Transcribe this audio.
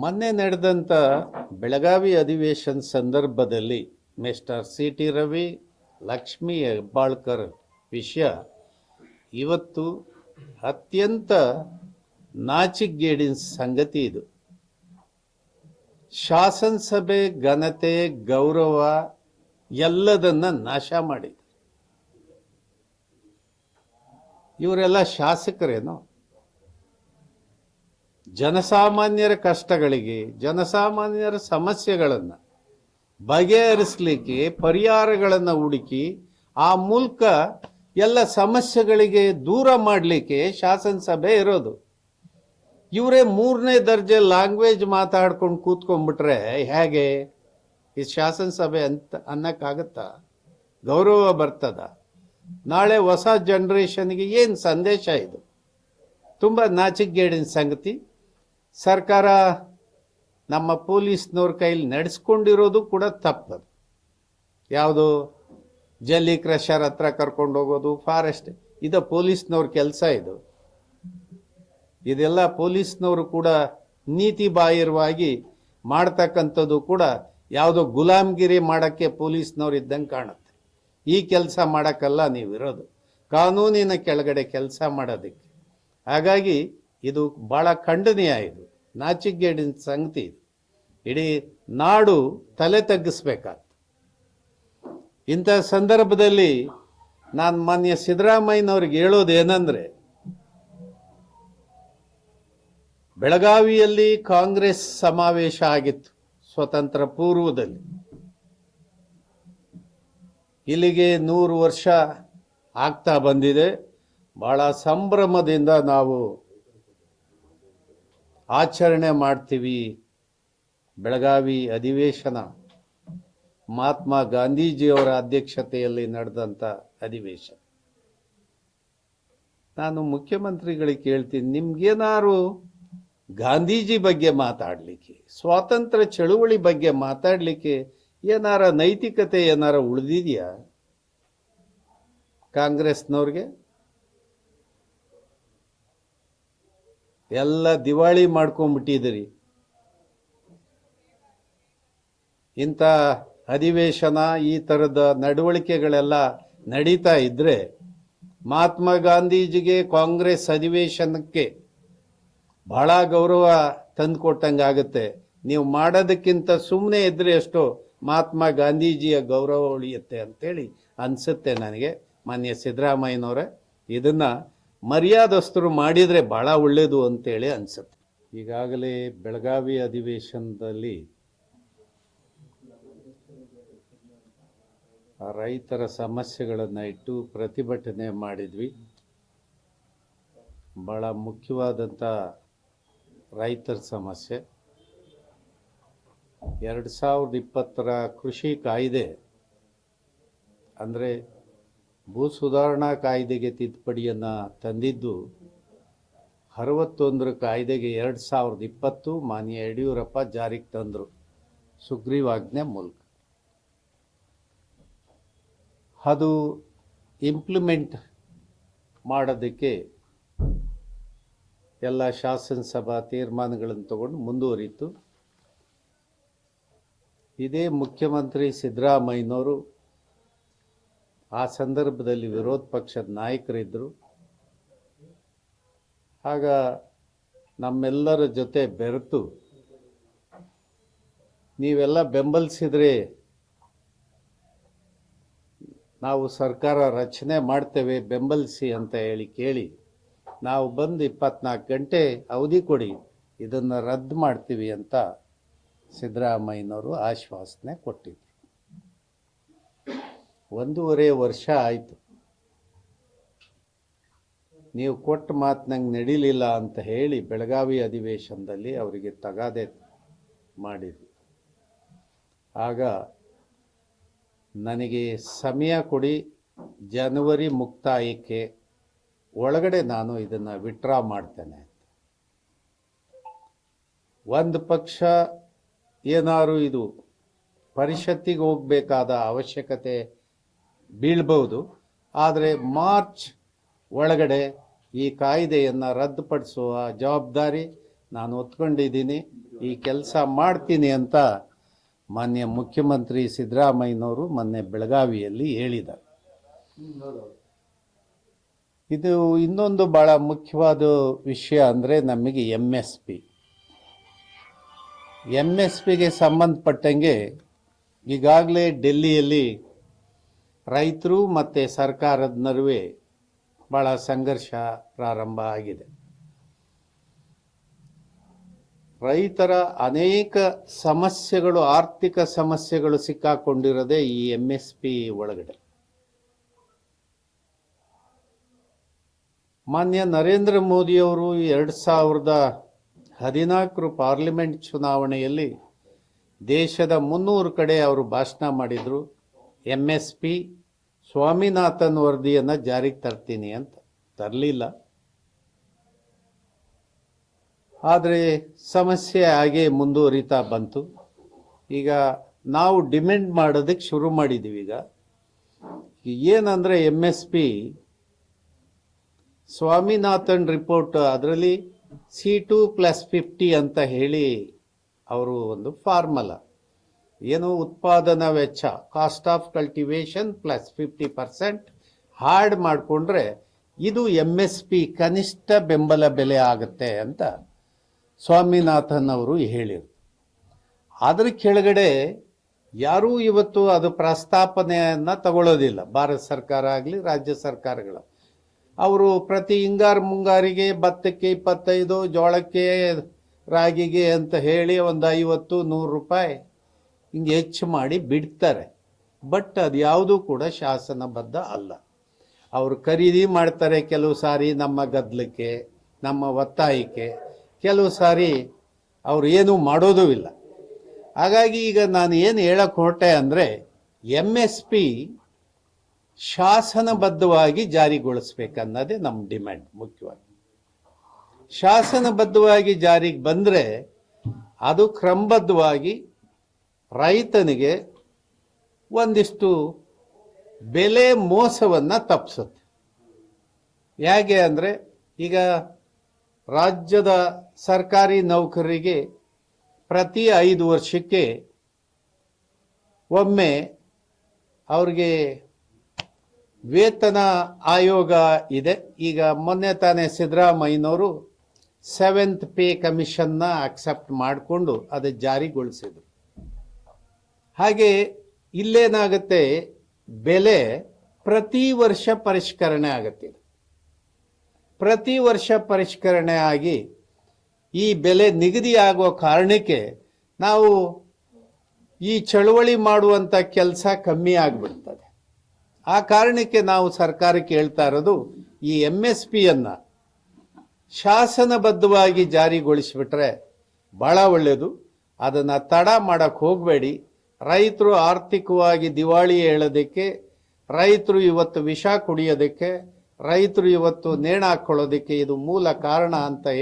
ಮೊನ್ನೆ ನಡೆದಂಥ ಬೆಳಗಾವಿ ಅಧಿವೇಶನ ಸಂದರ್ಭದಲ್ಲಿ mister C T Ravi, Lakshmi Hebbalkar ವಿಷಯ ಇವತ್ತು ಅತ್ಯಂತ ನಾಚಿಗೇಡಿನ ಸಂಗತಿ ಇದು. ಶಾಸನಸಭೆ ಘನತೆ, ಗೌರವ ಎಲ್ಲದನ್ನ ನಾಶ ಮಾಡಿದೆ ಇವರೆಲ್ಲ ಶಾಸಕರೇನೋ? ಜನಸಾಮಾನ್ಯರ ಕಷ್ಟಗಳಿಗೆ, ಜನಸಾಮಾನ್ಯರ ಸಮಸ್ಯೆಗಳನ್ನು ಬಗೆಹರಿಸಲಿಕ್ಕೆ, ಪರಿಹಾರಗಳನ್ನು ಹುಡುಕಿ, ಆ ಮೂಲಕ ಎಲ್ಲ ಸಮಸ್ಯೆಗಳಿಗೆ ದೂರ ಮಾಡಲಿಕ್ಕೆ ಶಾಸನಸಭೆ ಇರೋದು. ಇವರೇ ಮೂರನೇ ದರ್ಜೆ ಲ್ಯಾಂಗ್ವೇಜ್ ಮಾತಾಡ್ಕೊಂಡು ಕೂತ್ಕೊಂಡ್ಬಿಟ್ರೆ ಹೇಗೆ? ಈ ಶಾಸನಸಭೆ ಅಂತ ಅನ್ನಕ್ಕಾಗತ್ತಾ? ಗೌರವ ಬರ್ತದ? ನಾಳೆ ಹೊಸ ಜನ್ರೇಷನ್ಗೆ ಏನು ಸಂದೇಶ ಇದು? ತುಂಬ ನಾಚಿಕೆಗೇಡಿನ ಸಂಗತಿ. ಸರ್ಕಾರ ನಮ್ಮ ಪೊಲೀಸ್ನವ್ರ ಕೈಲಿ ನಡೆಸ್ಕೊಂಡಿರೋದು ಕೂಡ ತಪ್ಪದು. ಯಾವುದು ಜಲ್ಲಿ ಕ್ರಷರ್ ಹತ್ರ ಕರ್ಕೊಂಡು ಹೋಗೋದು, ಫಾರೆಸ್ಟ್, ಇದು ಪೊಲೀಸ್ನವ್ರ ಕೆಲಸ ಇದು. ಇದೆಲ್ಲ ಪೊಲೀಸ್ನವರು ಕೂಡ ನೀತಿ ಬಾಹಿರವಾಗಿ ಮಾಡ್ತಕ್ಕಂಥದ್ದು ಕೂಡ ಯಾವುದೋ ಗುಲಾಮ್ಗಿರಿ ಮಾಡೋಕ್ಕೆ ಪೊಲೀಸ್ನವ್ರು ಇದ್ದಂಗೆ ಕಾಣುತ್ತೆ. ಈ ಕೆಲಸ ಮಾಡೋಕ್ಕಲ್ಲ ನೀವಿರೋದು. ಕಾನೂನಿನ ಕೆಳಗಡೆ ಕೆಲಸ ಮಾಡೋದಕ್ಕೆ. ಹಾಗಾಗಿ ಇದು ಭಾಳ ಖಂಡನೀಯ ಇದು. ನಾಚಿಕೆಗೇಡಿನ ಸಂಗತಿ ಇದು. ಇಡೀ ನಾಡು ತಲೆ ತಗ್ಗಿಸ್ಬೇಕಾಗ್ತದೆ. ಇಂಥ ಸಂದರ್ಭದಲ್ಲಿ ನಾನು ಮಾನ್ಯ ಸಿದ್ದರಾಮಯ್ಯನವ್ರಿಗೆ ಹೇಳೋದು ಏನಂದ್ರೆ ಬೆಳಗಾವಿಯಲ್ಲಿ ಕಾಂಗ್ರೆಸ್ ಸಮಾವೇಶ ಆಗಿತ್ತು ಸ್ವತಂತ್ರ ಪೂರ್ವದಲ್ಲಿ. ಇಲ್ಲಿಗೆ ನೂರು ವರ್ಷ ಆಗ್ತಾ ಬಂದಿದೆ. ಬಹಳ ಸಂಭ್ರಮದಿಂದ ನಾವು ಆಚರಣೆ ಮಾಡ್ತೀವಿ. ಬೆಳಗಾವಿ ಅಧಿವೇಶನ. ಮಹಾತ್ಮ ಗಾಂಧೀಜಿಯವರ ಅಧ್ಯಕ್ಷತೆಯಲ್ಲಿ ನಡೆದಂಥ ಅಧಿವೇಶನ. ನಾನು ಮುಖ್ಯಮಂತ್ರಿಗಳಿಗೆ ಕೇಳ್ತೀನಿ, ನಿಮ್ಗೇನಾರು ಗಾಂಧೀಜಿ ಬಗ್ಗೆ ಮಾತಾಡಲಿಕ್ಕೆ, ಸ್ವಾತಂತ್ರ್ಯ ಚಳುವಳಿ ಬಗ್ಗೆ ಮಾತಾಡಲಿಕ್ಕೆ ಏನಾರ ನೈತಿಕತೆ ಏನಾರ ಉಳಿದಿದೆಯಾ? ಕಾಂಗ್ರೆಸ್ನವ್ರಿಗೆ? ಎಲ್ಲ ದಿವಾಳಿ ಮಾಡ್ಕೊಂಡ್ಬಿಟ್ಟಿದ್ದೀರಿ. ಇಂಥ ಅಧಿವೇಶನ ಈ ಥರದ ನಡವಳಿಕೆಗಳೆಲ್ಲ ನಡೀತಾ ಇದ್ರೆ ಮಹಾತ್ಮ ಗಾಂಧೀಜಿಗೆ ಕಾಂಗ್ರೆಸ್ ಅಧಿವೇಶನಕ್ಕೆ ಬಹಳ ಗೌರವ ತಂದುಕೊಟ್ಟಂಗಾಗುತ್ತೆ ನೀವು ಮಾಡೋದಕ್ಕಿಂತ ಸುಮ್ಮನೆ ಇದ್ರೆ ಎಷ್ಟೋ ಮಹಾತ್ಮ ಗಾಂಧೀಜಿಯ ಗೌರವ ಉಳಿಯುತ್ತೆ ಅಂತೇಳಿ ಅನಿಸುತ್ತೆ ನನಗೆ ಮಾನ್ಯ ಸಿದ್ದರಾಮಯ್ಯನವರೇ. ಇದನ್ನ ಮರ್ಯಾದಸ್ಥರು ಮಾಡಿದರೆ ಭಾಳ ಒಳ್ಳೆಯದು ಅಂತೇಳಿ ಅನಿಸುತ್ತೆ. ಈಗಾಗಲೇ ಬೆಳಗಾವಿ ಅಧಿವೇಶನದಲ್ಲಿ ರೈತರ ಸಮಸ್ಯೆಗಳನ್ನು ಇಟ್ಟು ಪ್ರತಿಭಟನೆ ಮಾಡಿದ್ವಿ. ಭಾಳ ಮುಖ್ಯವಾದಂಥ ರೈತರ ಸಮಸ್ಯೆ. ಎರಡು ಸಾವಿರದ ಇಪ್ಪತ್ತರ ಕೃಷಿ ಕಾಯ್ದೆ ಅಂದರೆ ಭೂ ಸುಧಾರಣಾ ಕಾಯ್ದೆಗೆ ತಿದ್ದುಪಡಿಯನ್ನು ತಂದಿದ್ದು ಅರವತ್ತೊಂದರ ಕಾಯ್ದೆಗೆ ಎರಡು ಸಾವಿರದ ಇಪ್ಪತ್ತು ಮಾನ್ಯ ಯಡಿಯೂರಪ್ಪ ಜಾರಿಗೆ ತಂದರು. ಸುಗ್ರೀವಾಜ್ಞೆ ಮೂಲಕ. ಅದು ಇಂಪ್ಲಿಮೆಂಟ್ ಮಾಡೋದಕ್ಕೆ ಎಲ್ಲ ಶಾಸನಸಭಾ ತೀರ್ಮಾನಗಳನ್ನು ತಗೊಂಡು ಮುಂದುವರಿತು ಇದೇ ಮುಖ್ಯಮಂತ್ರಿ ಸಿದ್ದರಾಮಯ್ಯನವರು ಆ ಸಂದರ್ಭದಲ್ಲಿ ವಿರೋಧ ಪಕ್ಷದ ನಾಯಕರಿದ್ದರು ಆಗ ನಮ್ಮೆಲ್ಲರ ಜೊತೆ ಬೆರೆತು, ನೀವೆಲ್ಲ ಬೆಂಬಲಿಸಿದರೆ ನಾವು ಸರ್ಕಾರ ರಚನೆ ಮಾಡ್ತೇವೆ, ಬೆಂಬಲಿಸಿ ಅಂತ ಹೇಳಿ ಕೇಳಿ, ನಾವು ಬಂದು ಇಪ್ಪತ್ನಾಲ್ಕು ಗಂಟೆ ಅವಧಿ ಕೊಡಿ, ಇದನ್ನು ರದ್ದು ಮಾಡ್ತೀವಿ ಅಂತ ಸಿದ್ದರಾಮಯ್ಯನವರು ಆಶ್ವಾಸನೆ ಕೊಟ್ಟಿದ್ರು. ಒಂದೂವರೆ ವರ್ಷ ಆಯಿತು. ನೀವು ಕೊಟ್ಟ ಮಾತು ನಂಗೆ ನಡೀಲಿಲ್ಲ ಅಂತ ಹೇಳಿ ಬೆಳಗಾವಿ ಅಧಿವೇಶನದಲ್ಲಿ ಅವರಿಗೆ ತಗಾದೆ ಮಾಡಿದ್ವಿ ಆಗ ನನಗೆ ಸಮಯ ಕೊಡಿ, ಜನವರಿ ಮುಕ್ತಾಯಕ್ಕೆ ಒಳಗಡೆ ನಾನು ಇದನ್ನು ವಿಡ್ರಾ ಮಾಡ್ತೇನೆ ಒಂದು ಪಕ್ಷ ಏನಾರು ಇದು ಪರಿಷತ್ತಿಗೆ ಹೋಗಬೇಕಾದ ಅವಶ್ಯಕತೆ ಬೀಳ್ಬೋದು ಆದರೆ ಮಾರ್ಚ್ ಒಳಗಡೆ ಈ ಕಾಯ್ದೆಯನ್ನು ರದ್ದುಪಡಿಸುವ ಜವಾಬ್ದಾರಿ ನಾನು ಒತ್ಕೊಂಡಿದ್ದೀನಿ ಈ ಕೆಲಸ ಮಾಡ್ತೀನಿ ಅಂತ ಮಾನ್ಯ ಮುಖ್ಯಮಂತ್ರಿ ಸಿದ್ದರಾಮಯ್ಯನವರು ಮೊನ್ನೆ ಬೆಳಗಾವಿಯಲ್ಲಿ ಹೇಳಿದ್ದಾರೆ. ಇದು ಇನ್ನೊಂದು ಭಾಳ ಮುಖ್ಯವಾದ ವಿಷಯ ಅಂದರೆ ನಮಗೆ M S P M S ಪಿಗೆ ಸಂಬಂಧಪಟ್ಟಂಗೆ ಈಗಾಗಲೇ ಡೆಲ್ಲಿಯಲ್ಲಿ ರೈತರು ಮತ್ತು ಸರ್ಕಾರದ ನಡುವೆ ಭಾಳ ಸಂಘರ್ಷ ಪ್ರಾರಂಭ ಆಗಿದೆ. ರೈತರ ಅನೇಕ ಸಮಸ್ಯೆಗಳು, ಆರ್ಥಿಕ ಸಮಸ್ಯೆಗಳು ಸಿಕ್ಕಾಕೊಂಡಿರೋದೆ ಈ ಎಂ ಎಸ್ ಪಿ ಒಳಗಡೆ. ಮಾನ್ಯ ನರೇಂದ್ರ ಮೋದಿಯವರು ಎರಡು ಸಾವಿರದ ಹದಿನಾಲ್ಕರು ಪಾರ್ಲಿಮೆಂಟ್ ಚುನಾವಣೆಯಲ್ಲಿ ದೇಶದ ಮುನ್ನೂರು ಕಡೆ ಅವರು ಭಾಷಣ ಮಾಡಿದರು ಎಂ ಎಸ್ ಪಿ ಸ್ವಾಮಿನಾಥನ್ ವರದಿಯನ್ನು ಜಾರಿಗೆ ತರ್ತೀನಿ ಅಂತ. ತರಲಿಲ್ಲ. ಆದರೆ ಸಮಸ್ಯೆ ಹಾಗೆ ಮುಂದುವರಿತಾ ಬಂತು. ಈಗ ನಾವು ಡಿಮ್ಯಾಂಡ್ ಮಾಡೋದಕ್ಕೆ ಶುರು ಮಾಡಿದ್ದೀವಿ ಈಗ. ಏನಂದರೆ M S P Swaminathan report ಅದರಲ್ಲಿ ಸಿ ಟು ಪ್ಲಸ್ ಫಿಫ್ಟಿ ಅಂತ ಹೇಳಿ ಅವರು ಒಂದು ಫಾರ್ಮಲ. ಏನು ಉತ್ಪಾದನಾ ವೆಚ್ಚ cost of cultivation plus fifty percent hard ಮಾಡಿಕೊಂಡ್ರೆ ಇದು ಎಂ ಎಸ್ ಪಿ ಕನಿಷ್ಠ ಬೆಂಬಲ ಬೆಲೆ ಆಗುತ್ತೆ ಅಂತ ಸ್ವಾಮಿನಾಥನ್ ಅವರು ಹೇಳಿದರು. ಅದ್ರ ಕೆಳಗಡೆ ಯಾರೂ ಇವತ್ತು ಅದು ಪ್ರಸ್ತಾಪನೆಯನ್ನು ತಗೊಳ್ಳೋದಿಲ್ಲ ಭಾರತ ಸರ್ಕಾರ ಆಗಲಿ, ರಾಜ್ಯ ಸರ್ಕಾರಗಳು. ಅವರು ಪ್ರತಿ ಹಿಂಗಾರು ಮುಂಗಾರಿಗೆ ಭತ್ತಕ್ಕೆ ಇಪ್ಪತ್ತೈದು, ಜೋಳಕ್ಕೆ ರಾಗಿಗೆ ಅಂತ ಹೇಳಿ ಒಂದು ಐವತ್ತು, ನೂರು ರೂಪಾಯಿ ಹಿಂಗೆ ಹೆಚ್ಚು ಮಾಡಿ ಬಿಡ್ತಾರೆ. ಬಟ್ ಅದು ಯಾವುದೂ ಕೂಡ ಶಾಸನಬದ್ಧ ಅಲ್ಲ. ಅವರು ಖರೀದಿ ಮಾಡ್ತಾರೆ ಕೆಲವು ಸಾರಿ ನಮ್ಮ ಗದ್ದಲಕ್ಕೆ ನಮ್ಮ ಒತ್ತಾಯಕ್ಕೆ ಕೆಲವು ಸಾರಿ ಅವರು ಏನೂ ಮಾಡೋದೂ ಇಲ್ಲ. ಹಾಗಾಗಿ ಈಗ ನಾನು ಏನು ಹೇಳಕ್ಕೆ ಹೊರಟೆ ಅಂದರೆ ಎಂ ಎಸ್ ಪಿ ಶಾಸನಬದ್ಧವಾಗಿ ಜಾರಿಗೊಳಿಸ್ಬೇಕನ್ನೋದೇ ನಮ್ಮ ಡಿಮ್ಯಾಂಡ್ ಮುಖ್ಯವಾಗಿ. ಶಾಸನಬದ್ಧವಾಗಿ ಜಾರಿಗೆ ಬಂದರೆ ಅದು ಕ್ರಮಬದ್ಧವಾಗಿ ರೈತನಿಗೆ ಒಂದಿಷ್ಟು ಬೆಲೆ ಮೋಸವನ್ನು ತಪ್ಪಿಸುತ್ತೆ ಹೇಗೆ ಅಂದರೆ ಈಗ ರಾಜ್ಯದ ಸರ್ಕಾರಿ ನೌಕರರಿಗೆ ಪ್ರತಿ ಐದು ವರ್ಷಕ್ಕೆ ಒಮ್ಮೆ ಅವ್ರಿಗೆ ವೇತನ ಆಯೋಗ ಇದೆ. ಈಗ ಮೊನ್ನೆ ತಾನೇ ಸಿದ್ದರಾಮಯ್ಯನವರು ಸೆವೆಂತ್ ಪೇ ಕಮಿಷನ್ನ ಅಕ್ಸೆಪ್ಟ್ ಮಾಡಿಕೊಂಡು ಅದು ಜಾರಿಗೊಳಿಸಿದ್ರು. ಹಾಗೆ ಇಲ್ಲೇನಾಗುತ್ತೆ? ಬೆಲೆ ಪ್ರತಿ ವರ್ಷ ಪರಿಷ್ಕರಣೆ ಆಗುತ್ತೆ ಪ್ರತಿ ವರ್ಷ ಪರಿಷ್ಕರಣೆ ಆಗಿ ಈ ಬೆಲೆ ನಿಗದಿ ಆಗೋ ಕಾರಣಕ್ಕೆ ನಾವು ಈ ಚಳುವಳಿ ಮಾಡುವಂಥ ಕೆಲಸ ಕಮ್ಮಿ ಆಗಿಬಿಡ್ತದೆ. ಆ ಕಾರಣಕ್ಕೆ ನಾವು ಸರ್ಕಾರಕ್ಕೆ ಹೇಳ್ತಾ ಇರೋದು ಈ ಎಂ ಎಸ್ ಪಿಯನ್ನು ಶಾಸನಬದ್ಧವಾಗಿ ಜಾರಿಗೊಳಿಸಿಬಿಟ್ರೆ ಭಾಳ ಒಳ್ಳೆಯದು ಅದನ್ನು ತಡ ಮಾಡೋಕ್ಕೆ ಹೋಗಬೇಡಿ. ರೈತರು ಆರ್ಥಿಕವಾಗಿ ದಿವಾಳಿ ಹೇಳೋದಕ್ಕೆ, ರೈತರು ಇವತ್ತು ವಿಷ ಕುಡಿಯೋದಕ್ಕೆ, ರೈತರು ಇವತ್ತು ನೇಣ ಹಾಕ್ಕೊಳ್ಳೋದಕ್ಕೆ ಇದು ಮೂಲ ಕಾರಣ ಅಂತ ಹೇಳಿ